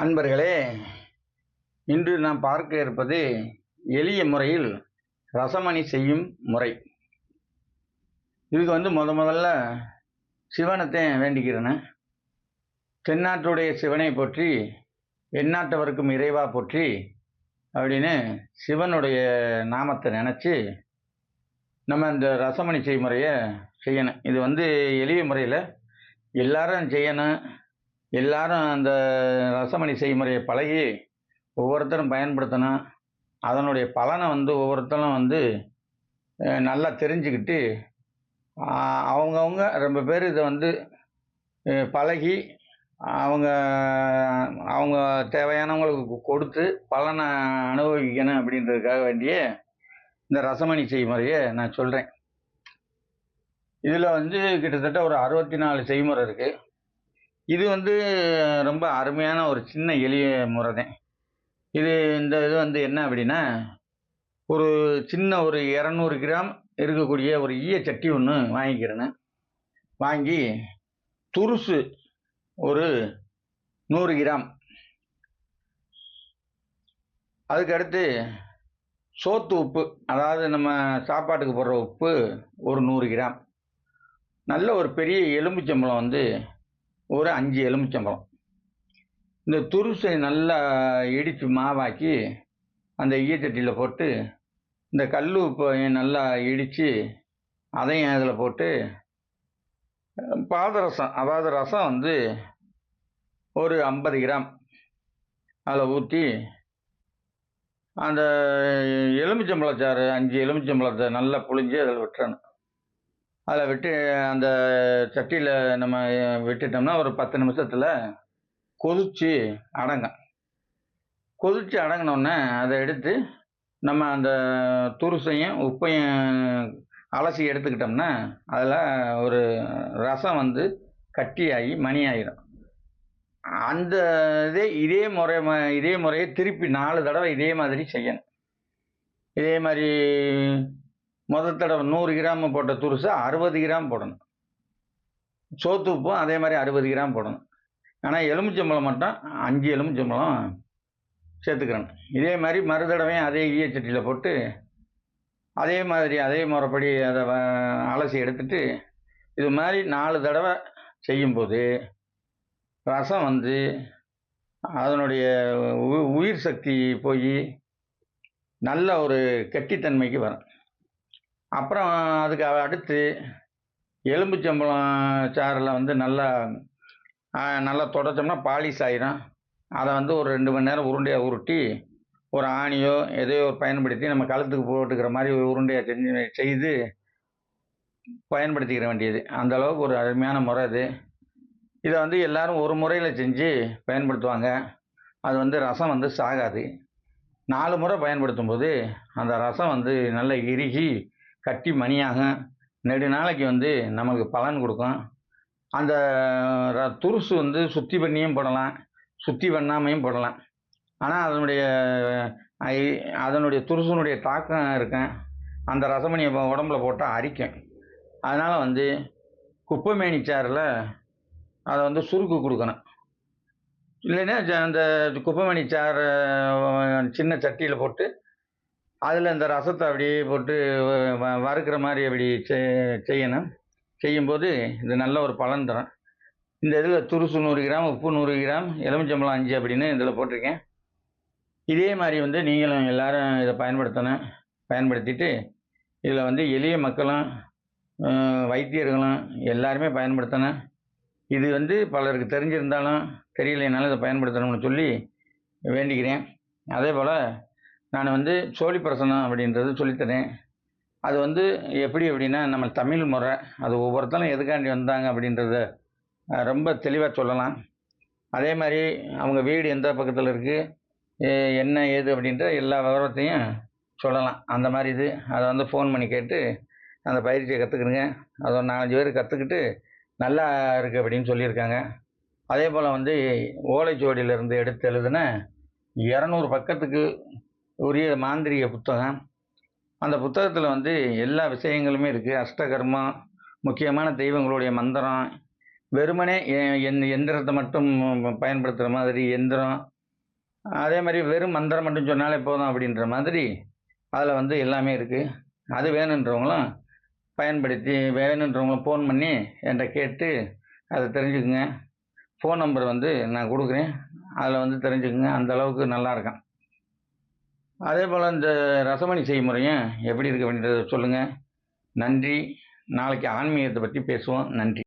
அன்பர்களே இன்று நாம் பார்க்க இருப்பது எளிய முறையில் ரசமணி செய்யும் முறை. இதுக்கு வந்து முத முதல்ல சிவனத்தை வேண்டிக்கிறேன்னு தென்னாட்டுடைய சிவனை போற்றி எந்நாட்டவருக்கும் இறைவா போற்றி அப்படின்னு சிவனுடைய நாமத்தை நினச்சி நம்ம இந்த ரசமணி செய்முறையை செய்யணும். இது வந்து எளிய முறையில் எல்லாரும் செய்யணும். எல்லாரும் அந்த ரசமணி செய்முறையை பழகி ஒவ்வொருத்தரும் பயன்படுத்தணும் அதனுடைய பலனை வந்து ஒவ்வொருத்தரும் வந்து நல்லா தெரிஞ்சுக்கிட்டு அவங்கவுங்க ரொம்ப பேர் இதை வந்து பழகி அவங்க அவங்க தேவையானவங்களுக்கு கொடுத்து பலனை அனுபவிக்கணும் அப்படின்றதுக்காக வேண்டிய இந்த ரசமணி செய்முறையை நான் சொல்கிறேன் இதில் வந்து கிட்டத்தட்ட ஒரு அறுபத்தி நாலு செய்முறை இருக்குது இது வந்து ரொம்ப அருமையான ஒரு சின்ன எளிய முறை தான் இது இந்த இது வந்து என்ன அப்படின்னா ஒரு சின்ன ஒரு இரநூறு கிராம் இருக்கக்கூடிய ஒரு ஈய சட்டி ஒன்று வாங்கிக்கிறேன்னு வாங்கி துருசு ஒரு நூறு கிராம். அதுக்கடுத்து சோத்து உப்பு அதாவது நம்ம சாப்பாட்டுக்கு போடுற உப்பு ஒரு நூறு கிராம். நல்ல ஒரு பெரிய எலும்புச்சம்பளம் வந்து ஒரு அஞ்சு எலுமிச்சம்பழம் இந்த துருசை நல்லா இடித்து மாவாக்கி அந்த ஈச்சட்டியில் போட்டு இந்த கல் உப்பையும் நல்லா இடித்து அதையும் அதில் போட்டு பாதரசம் அதாவது ரசம் வந்து ஒரு ஐம்பது கிராம் அதில் ஊற்றி அந்த எலுமிச்சம்பழச்சாறு அஞ்சு எலுமிச்சம்பழத்தை நல்லா புழிஞ்சு அதில் விட்டுறணும். அதில் விட்டு அந்த சட்டியில் நம்ம விட்டுட்டோம்னா ஒரு பத்து நிமிஷத்தில் கொதிச்சு அடங்கும். கொதிச்சு அடங்கினோடனே அதை எடுத்து நம்ம அந்த துருசையும் உப்பையும் அலசி எடுத்துக்கிட்டோம்னா அதில் ஒரு ரசம் வந்து கட்டியாகி மணி ஆகிடும் அந்த இதே இதே முறை இதே முறையை திருப்பி நாலு தடவை இதே மாதிரி செய்யணும். இதே மாதிரி முதல் தடவை நூறு கிராம் போட்ட துருசை அறுபது கிராம் போடணும். சோத்து உப்பும் அதே மாதிரி அறுபது கிராம் போடணும். ஆனால் எலுமிச்சம்பழம் மட்டும் அஞ்சு எலுமிச்சம்பழம் சேர்த்துக்கிறேன். இதே மாதிரி மறு தடவையும் அதே ஈயச்சட்டியில் போட்டு அதே மாதிரி அதே முறைப்படி அதை அலசி எடுத்துட்டு இது மாதிரி நாலு தடவை செய்யும்போது ரசம் வந்து அதனுடைய உ- உயிர் சக்தி போய் நல்ல ஒரு கெட்டித்தன்மைக்கு வரும். அப்புறம் அதுக்கு அடுத்து எலும்புச்சம்பழம் சாறில் வந்து நல்லா நல்லா தொடச்சோம்னா பாலிஷ் ஆயிரும். அதை வந்து ஒரு ரெண்டு மணி நேரம் உருண்டையாக உருட்டி ஒரு ஆணியோ எதையோ பயன்படுத்தி நம்ம கழுத்துக்கு போட்டுக்கிற மாதிரி ஒரு உருண்டையாக செஞ்சு செய்து பயன்படுத்திக்கிற வேண்டியது. அந்த அளவுக்கு ஒரு அருமையான முறை அது. இதை வந்து எல்லாரும் ஒரு முறையில் செஞ்சு பயன்படுத்துவாங்க. அது வந்து ரசம் வந்து சாகாது. நாலு முறை பயன்படுத்தும் போது அந்த ரசம் வந்து நல்லா இறுகி கட்டி மணியாகும் நெடு நாளைக்கு வந்து நமக்கு பலன் கொடுக்கும். அந்த ர- துருசு வந்து சுத்தி பண்ணியும் போடலாம் சுத்தி பண்ணாமையும் போடலாம். ஆனால் அதனுடைய ஐ- அதனுடைய துருசுனுடைய தாக்கம் இருக்கும் அந்த ரசமணியை உடம்புல போட்டால் அரிக்கும். அதனால் வந்து குப்பைமேனி சாறில் அதை வந்து சுருக்கு கொடுக்கணும். இல்லைன்னா ஜ- அந்த குப்பைமணி சாறு சின்ன சட்டியில் போட்டு அதில் இந்த ரசத்தை அப்படியே போட்டு வ- வறுக்கிற மாதிரி அப்படி செய்யணும். செய்யும்போது இது நல்ல ஒரு பலன் தரும். இந்த இதில் துருசு நூறு கிராம் உப்பு நூறு கிராம் எலுமிச்சம்பழம் அஞ்சு அப்படின்னு இதில் போட்டிருக்கேன். இதே மாதிரி வந்து நீங்களும் எல்லோரும் இதை பயன்படுத்தணும். பயன்படுத்திட்டு இதில் வந்து எளிய மக்களும் வைத்தியர்களும் எல்லாருமே பயன்படுத்தணும். இது வந்து பலருக்கு தெரிஞ்சிருந்தாலும் தெரியலைனாலும் இதை பயன்படுத்தணும்னு சொல்லி வேண்டிக்கிறேன். அதே போல் நான் வந்து சோழி பிரசனம் அப்படின்றது சொல்லித்தரேன் அது வந்து எப்படி அப்படின்னா நம்ம தமிழ் முறை அது ஒவ்வொருத்தரும் எதுக்காண்டி வந்தாங்க அப்படின்றத ரொம்ப தெளிவாக சொல்லலாம். அதே மாதிரி அவங்க வீடு எந்த பக்கத்தில் இருக்குது என்ன ஏது அப்படின்ற எல்லா விவரத்தையும் சொல்லலாம். அந்த மாதிரி இது. அதை வந்து ஃபோன் பண்ணி கேட்டு அந்த பயிற்சியை கற்றுக்கிடுங்க அதை ஒரு நாலஞ்சு பேர் கற்றுக்கிட்டு நல்லா இருக்குது அப்படின்னு சொல்லியிருக்காங்க. அதே போல் வந்து ஓலைச்சுவடியிலேருந்து எடுத்து எழுதுன இரநூறு பக்கத்துக்கு உரிய மாந்திரிக புத்தகம். அந்த புத்தகத்தில் வந்து எல்லா விஷயங்களுமே இருக்குது அஷ்டகர்மம் முக்கியமான தெய்வங்களுடைய மந்திரம். வெறுமனே எ- எந்திரத்தை மட்டும் பயன்படுத்துகிற மாதிரி எந்திரம். அதே மாதிரி வெறும் மந்திரம் மட்டும் சொன்னாலே போதும் அப்படின்ற மாதிரி அதில் வந்து எல்லாமே இருக்குது அது வேணுன்றவங்களும் பயன்படுத்தி வேணுன்றவங்களும் ஃபோன் பண்ணி என்கிட்ட கேட்டு அதை தெரிஞ்சுக்குங்க. ஃபோன் நம்பர் வந்து நான் கொடுக்குறேன். அதில் வந்து தெரிஞ்சுக்குங்க. அந்த அளவுக்கு நல்லா அதே போல் இந்த ரசமணி செய்முறையும் எப்படி இருக்க அப்படின்றத சொல்லுங்கள் நன்றி. நாளைக்கு ஆன்மீகத்தை பற்றி பேசுவோம். நன்றி.